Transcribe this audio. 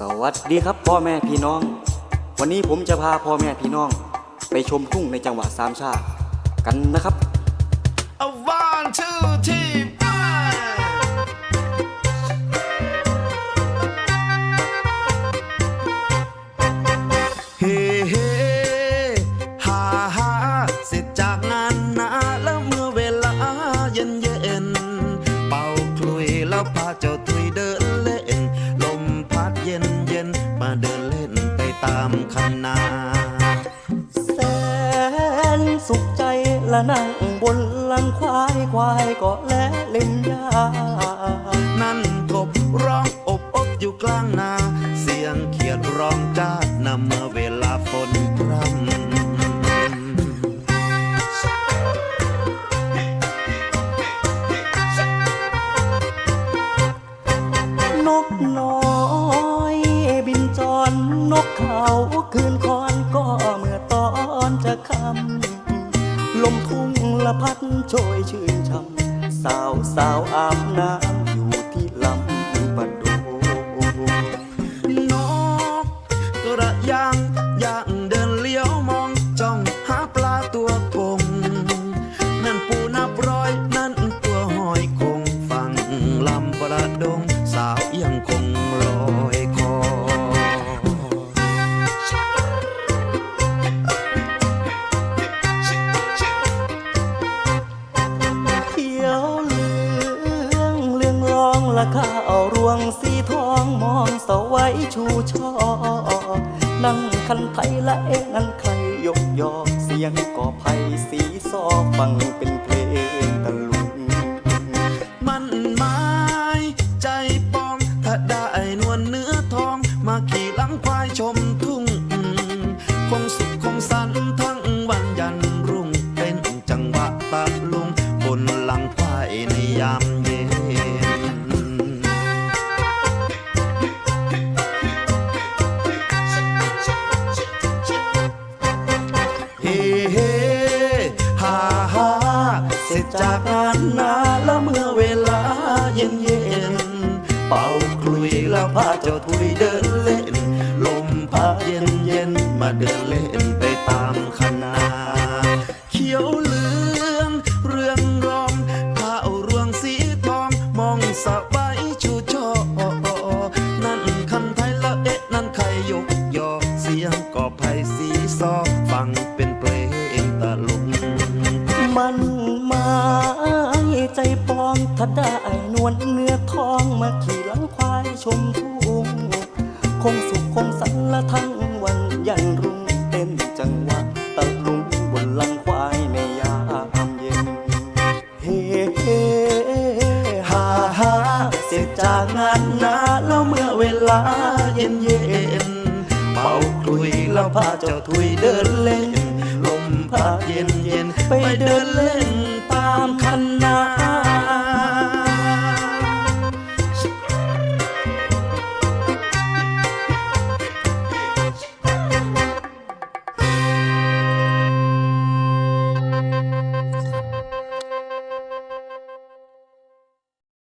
สวัสดีครับพ่อแม่พี่น้อง วันนี้ผมจะพาพ่อแม่พี่น้อง ไปชมทุ่งในจังหวัดสามชาติกันนะครับ นา แสนสุขใจละนั่งบนหลังควายควายก็และเล่นยานั่นกบร้องอบอบอยู่กลางนา เสียงเขียดร้องจ้านำเมื่อเว นกเขาคืนคอนก็เมื่อตอนจะคำลมทุ่งละพัดโชยชื่นช่ำสาวสาวอาบน้ำอยู่ รวงสีทองมองสวัยชูช่อ นั่งคันไทยและเอ็นั่นใครยกยอเสียงก่อไผ่สีซอฟังเป็น ลมพัดเย็นเย็นมาเดินเล่นไปตามคณะเขียวเหลืองเรืองรองข้าวรวงสีทองมองสะใบายชูช่อนั่นคันไทยละเอ๊ะนั่นใครยกยอเสียงกอบไผ่สีซอฟังเป็นเพลงตะลุงมันหมายใจปองถ้าได้นวลเนื้อทองมาขี่หลังควายชมทุ่ งคงสุขคงสันละทั้งวันยันรุ่งเต้นจังหวะตะลุงบนหลังควายในยามเย็น เฮเฮฮ่าฮ่าเสร็จจากงานนาแล้วเมื่อเวลาเย็นเย็นเป่าคลุยแล้วพาเจ้าทุยเดินเล่น ลมพัดเย็นเย็นไปเดินเล่น